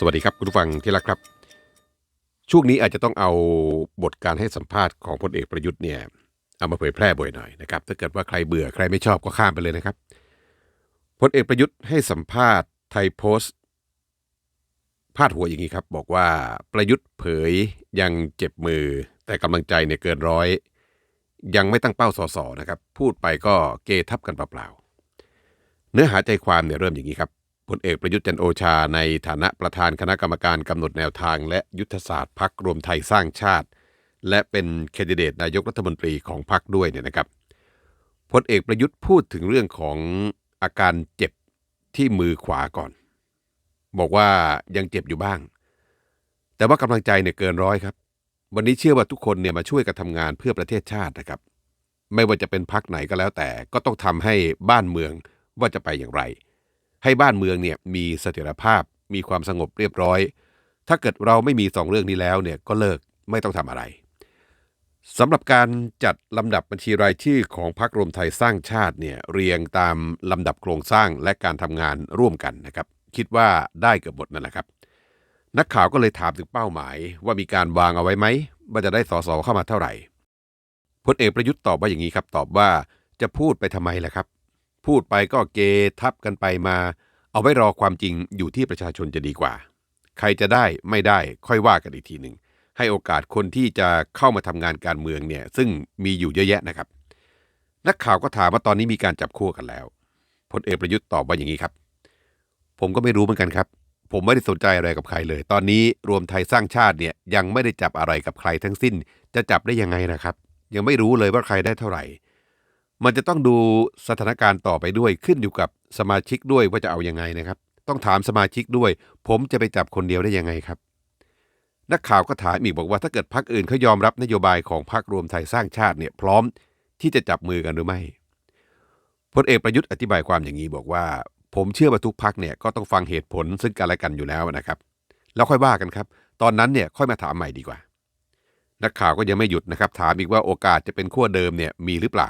สวัสดีครับคุณผู้ฟังที่รักครับ ช่วงนี้อาจจะต้องเอาบทการให้สัมภาษณ์ของพลเอกประยุทธ์เนี่ยเอามาเผยแพร่บ่อยหน่อยนะครับถ้าเกิดว่าใครเบื่อใครไม่ชอบก็ข้ามไปเลยนะครับพลเอกประยุทธ์ให้สัมภาษณ์ไทยโพสต์พาดหัวอย่างนี้ครับ บอกว่าประยุทธ์เผยยังเจ็บมือ แต่กำลังใจเนี่ยเกินร้อย ยังไม่ตั้งเป้าสอสอนะครับ พูดไปก็เกทับกันเปล่าๆเนื้อหาใจความเนี่ยเริ่มอย่างนี้ครับ พลเอกประยุทธ์จันโอชาในฐานะประธานคณะกรรมการกำหนดแนวทาง และยุทธศาสตร์พักรวมไทยสร้างชาติ และเป็นแคนดิเดตนายกรัฐมนตรีของพรรคด้วยเนี่ยนะครับพลเอกประยุทธ์พูดถึงเรื่องของอาการเจ็บที่มือขวาก่อน บอกว่ายังเจ็บอยู่บ้าง แต่ว่ากำลังใจเนี่ยเกินร้อยครับ วันนี้เชื่อว่าทุกคนเนี่ยมาช่วยกันทำงานเพื่อประเทศชาตินะครับ ไม่ว่าจะเป็นพรรคไหนก็แล้วแต่ ก็ต้องทำให้บ้านเมืองว่าจะไปอย่างไร ให้บ้านเมืองเนี่ยมีเสถียรภาพมีความสงบเรียบร้อย ถ้าเกิดเราไม่มีสองเรื่องนี้แล้วเนี่ยก็เลิกไม่ต้องทำอะไรสำหรับการจัดลำดับบัญชีรายชื่อของพรรครวมไทยสร้างชาติเนี่ยเรียงตามลำดับโครงสร้างและการทำงานร่วมกันนะครับ คิดว่าได้เกือบหมดนั่นแหละครับ นักข่าวก็เลยถามถึงเป้าหมายว่ามีการวางเอาไว้ไหมว่าจะได้สสเข้ามาเท่าไหร่พลเอกประยุทธ์ตอบว่าอย่างนี้ครับ ตอบว่าจะพูดไปทำไมล่ะครับ พูดไปก็เกทับกันไปมา เอาไว้รอความจริงอยู่ที่ประชาชนจะดีกว่า ใครจะได้ไม่ได้ค่อยว่ากันอีกทีหนึ่งให้โอกาสคนที่จะเข้ามาทำงานการเมืองเนี่ยซึ่งมีอยู่เยอะแยะนะครับ นักข่าวก็ถามว่าตอนนี้มีการจับคู่กันแล้วพลเอกประยุทธ์ตอบว่าอย่างนี้ครับ ผมก็ไม่รู้เหมือนกันครับ ผมไม่ได้สนใจอะไรกับใครเลย ตอนนี้รวมไทยสร้างชาติเนี่ยยังไม่ได้จับอะไรกับใครทั้งสิ้น จะจับได้ยังไงนะครับ ยังไม่รู้เลยว่าใครได้เท่าไหร่ มันจะต้องดูสถานการณ์ต่อไปด้วยขึ้นอยู่กับสมาชิกด้วยว่าจะเอายังไงนะครับ ต้องถามสมาชิกด้วย ผมจะไปจับคนเดียวได้ยังไงครับ นักข่าวก็ถามอีกบอกว่าถ้าเกิดพรรคอื่นเขายอมรับนโยบายของพรรครวมไทยสร้างชาติเนี่ยพร้อมที่จะจับมือกันหรือไม่พลเอกประยุทธ์อธิบายความอย่างนี้บอกว่า ผมเชื่อว่าทุกพรรคเนี่ยก็ต้องฟังเหตุผลซึ่งกันและกันอยู่แล้วนะครับ แล้วค่อยว่ากันครับ ตอนนั้นเนี่ยค่อยมาถามใหม่ดีกว่า นักข่าวก็ยังไม่หยุดนะครับ ถามอีกว่าโอกาสจะเป็นขั้วเดิมเนี่ยมีหรือเปล่า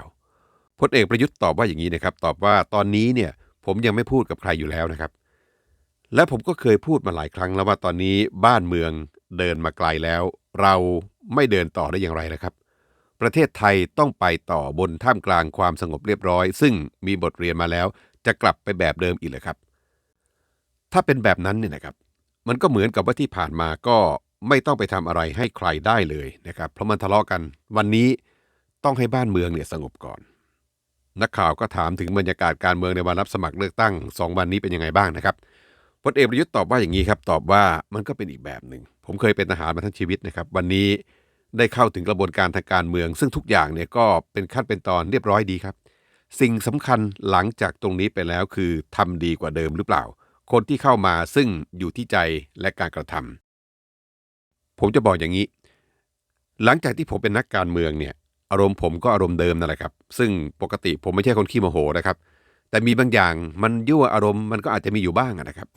พลเอกประยุทธ์ตอบว่าอย่างนี้นะครับ ตอบว่าตอนนี้เนี่ยผมยังไม่พูดกับใครอยู่แล้วนะครับ และผมก็เคยพูดมาหลายครั้งแล้วว่าตอนนี้บ้านเมืองเดินมาไกลแล้ว เราไม่เดินต่อได้อย่างไรนะครับ ประเทศไทยต้องไปต่อบนท่ามกลางความสงบเรียบร้อย ซึ่งมีบทเรียนมาแล้ว จะกลับไปแบบเดิมอีกเลยครับ ถ้าเป็นแบบนั้นเนี่ยนะครับ มันก็เหมือนกับว่าที่ผ่านมาก็ไม่ต้องไปทำอะไรให้ใครได้เลยนะครับ เพราะมันทะเลาะกัน วันนี้ต้องให้บ้านเมืองเนี่ยสงบก่อน นักข่าวก็ถามถึงบรรยากาศการเมืองในวันรับสมัครเลือกตั้ง 2 วันนี้เป็นยังไงบ้างนะครับพลเอกประยุทธ์ตอบว่าอย่างนี้ครับ ตอบว่ามันก็เป็นอีกแบบหนึ่ง ผมเคยเป็นทหารมาทั้งชีวิตนะครับ วันนี้ได้เข้าถึงกระบวนการทางการเมือง ซึ่งทุกอย่างเนี่ยก็เป็นขั้นเป็นตอนเรียบร้อยดีครับ สิ่งสำคัญหลังจากตรงนี้ไปแล้วคือทำดีกว่าเดิมหรือเปล่า คนที่เข้ามาซึ่งอยู่ที่ใจและการกระทำผมจะบอกอย่างนี้ หลังจากที่ผมเป็นนักการเมืองเนี่ย อารมณ์ผมก็อารมณ์เดิมนั่นแหละครับ ซึ่งปกติผมไม่ใช่คนขี้โมโหนะครับ แต่มีบางอย่างมันยั่วอารมณ์มันก็อาจจะมีอยู่บ้างนะครับ